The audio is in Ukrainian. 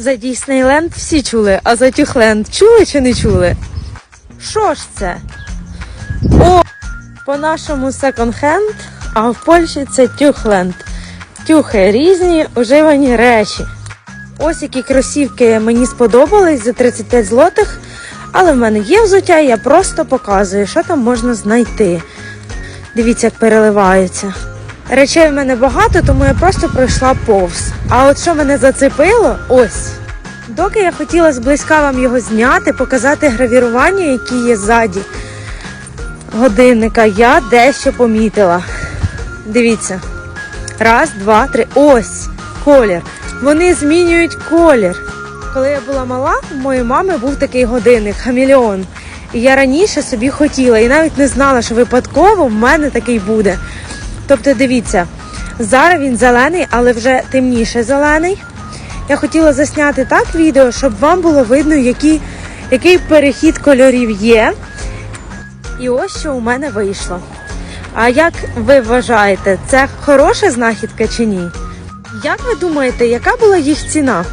За Діснейленд всі чули, а за Тюхленд чули чи не чули? Що ж це? О, по-нашому секонд-хенд, а в Польщі це тюхленд. Тюхи різні уживані речі. Ось які кросівки мені сподобались за 35 злотих, але в мене є взуття, я просто показую, що там можна знайти. Дивіться, як переливаються. Речей в мене багато, тому я просто пройшла повз. А от що мене зацепило, ось. Доки я хотіла зблизька вам його зняти, показати гравірування, які є ззаді годинника, я дещо помітила. Дивіться. Раз, два, три. Ось колір. Вони змінюють колір. Коли я була мала, у моєї мами був такий годинник хамелеон. І я раніше собі хотіла і навіть не знала, що випадково в мене такий буде. Тобто, дивіться, зараз він зелений, але вже темніше зелений. Я хотіла засняти так відео, щоб вам було видно, які, який перехід кольорів є. І ось що у мене вийшло. А як ви вважаєте, це хороша знахідка чи ні? Як ви думаєте, яка була їх ціна?